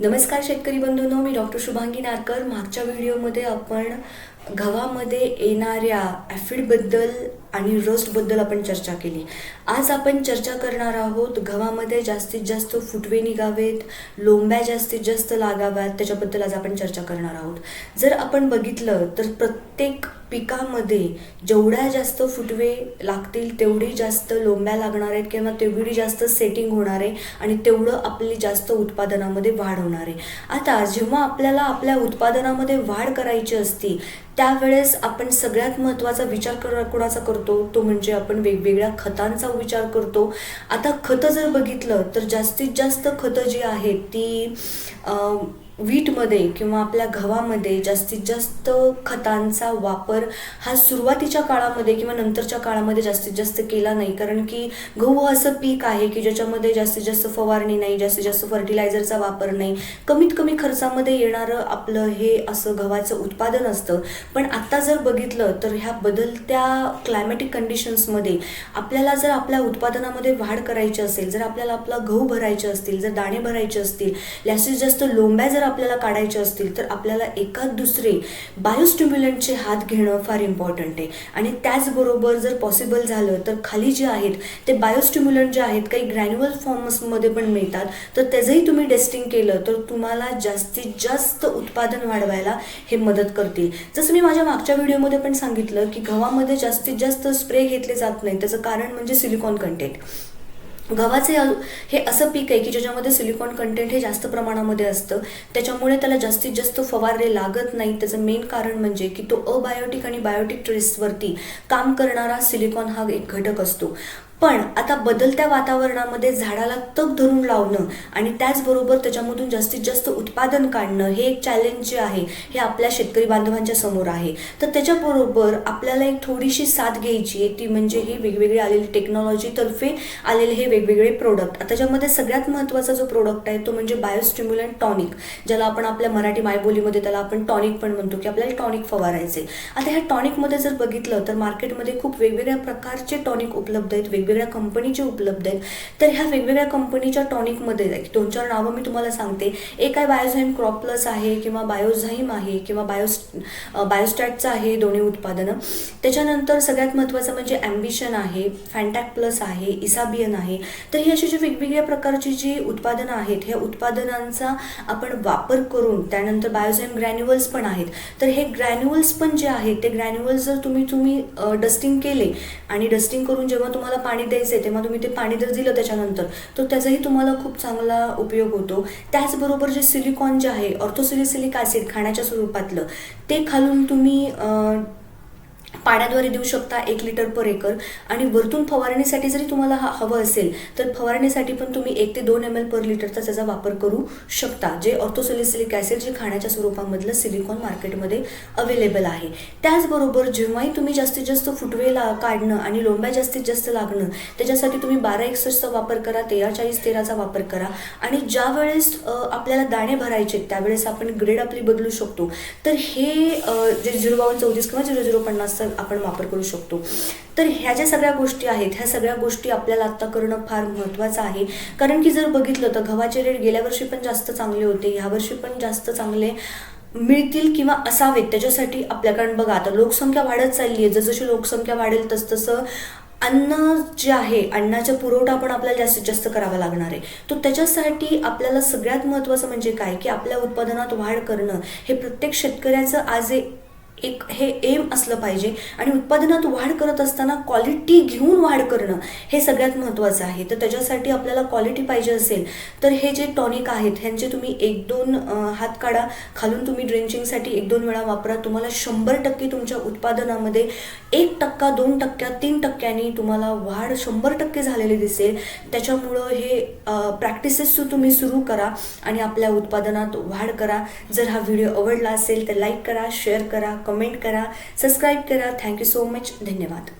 नमस्कार शेतकरी बंधूंनो. मी डॉक्टर शुभांगी नारकर. मागच्या व्हिडिओमध्ये आपण गव्हामध्ये येणाऱ्या ॲफिडबद्दल आणि रस्टबद्दल आपण चर्चा केली. आज आपण चर्चा करणार आहोत गव्हामध्ये जास्तीत जास्त फुटवे निघावेत लोंब्या जास्तीत जास्त लागाव्यात त्याच्याबद्दल आज आपण चर्चा करणार आहोत. जर आपण बघितलं तर प्रत्येक पिकामध्ये जेवढ्या जास्त फुटवे लागतील तेवढी जास्त लोंब्या लागणार आहेत किंवा तेवढी जास्त सेटिंग होणार आहे आणि तेवढं आपली जास्त उत्पादनामध्ये वाढ होणार आहे. आता जेव्हा आपल्याला आपल्या उत्पादनामध्ये वाढ करायची असती त्यावेळेस आपण सगळ्यात महत्त्वाचा विचार कर कोणाचा करतो? तो म्हणजे आपण वेगवेगळ्या खतांचा विचार करतो. आता खतं जर बघितलं तर जास्तीत जास्त खतं जी आहेत ती वीटमध्ये किंवा आपल्या गव्हामध्ये जास्तीत जास्त खतांचा वापर हा सुरुवातीच्या काळामध्ये किंवा नंतरच्या काळामध्ये जास्तीत जास्त केला नाही. कारण की गहू असं पीक आहे की ज्याच्यामध्ये जास्तीत जास्त फवारणी नाही जास्तीत जास्त फर्टिलायझरचा वापर नाही. कमीत कमी खर्चामध्ये येणारं आपलं हे असं गव्हाचं उत्पादन असतं. पण आता जर बघितलं तर ह्या बदलत्या क्लायमॅटिक कंडिशन्समध्ये आपल्याला जर आपल्या उत्पादनामध्ये वाढ करायची असेल जर आपल्याला आपला गहू भरायचे असतील जर दाणे भरायचे असतील जास्तीत जास्त लोंब्या जर आपल्याला काढायचे असतील तर आपल्याला एकाच दुसरे बायोस्टिम्युलंटचे हात घेणं फार इम्पॉर्टंट आहे. आणि त्याचबरोबर जर पॉसिबल झालं तर खाली जे आहेत ते बायोस्टिम्युलंट जे आहेत काही ग्रॅन्युअल फॉर्म्समध्ये पण मिळतात. तर त्याचंही तुम्ही टेस्टिंग केलं तर तुम्हाला जास्तीत जास्त उत्पादन वाढवायला हे मदत करतील. जसं मी माझ्या मागच्या व्हिडिओमध्ये पण सांगितलं की गव्हामध्ये जास्तीत जास्त स्प्रे घेतले जात नाही. त्याचं कारण म्हणजे सिलिकॉन कंटेंट गव्हाचे हे असं पीक आहे की ज्याच्यामध्ये सिलिकॉन कंटेंट हे जास्त प्रमाणामध्ये असतं. त्याच्यामुळे त्याला जास्तीत जास्त फवारले लागत नाही. त्याचं मेन कारण म्हणजे की तो अबायोटिक आणि बायोटिक ट्रेसवरती काम करणारा सिलिकॉन हा एक घटक असतो. पण आता बदलत्या वातावरणामध्ये झाडाला तग धरून लावणं आणि त्याचबरोबर त्याच्यामधून जास्तीत जास्त उत्पादन काढणं हे एक चॅलेंज जे आहे हे आपल्या शेतकरी बांधवांच्या समोर आहे. तर त्याच्याबरोबर आपल्याला एक थोडीशी साथ घ्यायची आहे ती म्हणजे ही वेगवेगळी आलेली टेक्नॉलॉजीतर्फे आलेले हे वेगवेगळे प्रोडक्ट त्याच्यामध्ये सगळ्यात महत्त्वाचा जो प्रोडक्ट आहे तो म्हणजे बायोस्टिम्युलंट टॉनिक ज्याला आपण आपल्या मराठी मायबोलीमध्ये त्याला आपण टॉनिक पण म्हणतो की आपल्याला टॉनिक फवारायचे आता ह्या टॉनिकमध्ये जर बघितलं तर मार्केटमध्ये खूप वेगवेगळ्या प्रकारचे टॉनिक उपलब्ध आहेत वेगवेगळ्या कंपनीचे उपलब्ध आहेत. तर ह्या वेगवेगळ्या कंपनीच्या टॉनिकमध्ये एक दोन चार नावं मी तुम्हाला सांगते. एक आहे बायोझाईम क्रॉप प्लस आहे किंवा बायोझाईम आहे किंवा बायोस् बायोस्टॅटचं आहे दोन्ही उत्पादनं. त्याच्यानंतर सगळ्यात महत्त्वाचं म्हणजे ॲम्बिशन आहे फॅन्टॅक प्लस आहे इसाबियन आहे. तर ही अशी जी वेगवेगळ्या प्रकारची जी उत्पादनं आहेत ह्या उत्पादनांचा आपण वापर करून त्यानंतर बायोझाईम ग्रॅन्युअल्स पण आहेत. तर हे ग्रॅन्युअल्स पण जे आहेत ते ग्रॅन्युअल्स जर तुम्ही तुम्ही डस्टिंग केले आणि डस्टिंग करून जेव्हा तुम्हाला पाणी पाणी द्यायचं आहे तेव्हा तुम्ही ते पाणी जर दिलं त्याच्यानंतर तर त्याचाही तुम्हाला खूप चांगला उपयोग होतो. त्याचबरोबर जे सिलिकॉन जे आहे ऑर्थोसिलिसिलिक ॲसिड खाण्याच्या स्वरूपातलं ते खालून तुम्ही पाण्याद्वारे देऊ शकता एक लिटर पर एकर. आणि वरतून फवारणीसाठी जरी तुम्हाला हा हवं असेल तर फवारणीसाठी पण तुम्ही एक ते दोन एम एल पर लिटरचा त्याचा वापर करू शकता जे ऑर्थोसिलिसिलिक ॲसिड जे खाण्याच्या स्वरूपामधलं सिलिकॉन मार्केटमध्ये अवेलेबल आहे. त्याचबरोबर जेव्हाही तुम्ही जास्तीत जास्त फुटवे ला काढणं आणि लोंब्या जास्तीत जास्त लागणं त्याच्यासाठी तुम्ही बारा एकसष्टचा वापर करा तेरा चाळीस तेराचा वापर करा. आणि ज्या वेळेस आपल्याला दाणे भरायचे त्यावेळेस आपण ग्रेड आपली बदलू शकतो. तर हे जे झिरो बावन्न चौतीस किंवा झिरो झिरो पन्नासचा आपण वापर करू शकतो. तर ह्या ज्या सगळ्या गोष्टी आहेत ह्या सगळ्या गोष्टी आपल्याला आत्ता करणं फार महत्त्वाचं आहे. कारण की जर बघितलं तर गव्हाचे रेट गेल्या वर्षी पण जास्त चांगले होते ह्या वर्षी पण जास्त चांगले मिळतील किंवा असावेत. त्याच्यासाठी आपल्या कारण बघा आता लोकसंख्या वाढत चालली आहे जसजशी लोकसंख्या वाढेल तसतसं अन्न जे आहे अन्नाचा पुरवठा पण आपल्याला जास्तीत जास्त करावा लागणार आहे. तर त्याच्यासाठी आपल्याला सगळ्यात महत्त्वाचं म्हणजे काय? की आपल्या उत्पादनात वाढ करणं. हे प्रत्येक शेतकऱ्याचं आज एक एक हे एम असलं पाहिजे. आणि उत्पादनात वाढ करत असताना क्वालिटी घेऊन वाढ करणं हे सगळ्यात महत्त्वाचं आहे. तर त्याच्यासाठी आपल्याला क्वालिटी पाहिजे असेल तर हे जे टॉनिक आहेत ह्यांचे तुम्ही एक दोन हात काढा. खालून तुम्ही ड्रेंचिंगसाठी एक दोन वेळा वापरा. तुम्हाला शंभर टक्के तुमच्या उत्पादनामध्ये एक टक्का दोन टक्क्या तीन टक्क्यांनी तुम्हाला वाढ शंभर टक्के झालेली दिसेल. त्याच्यामुळं हे प्रॅक्टिसेस तुम्ही सुरू करा आणि आपल्या उत्पादनात वाढ करा. जर हा व्हिडिओ आवडला असेल तर लाईक करा शेअर करा कमेंट करा सबस्क्राईब करा. थँक्यू सो मच धन्यवाद.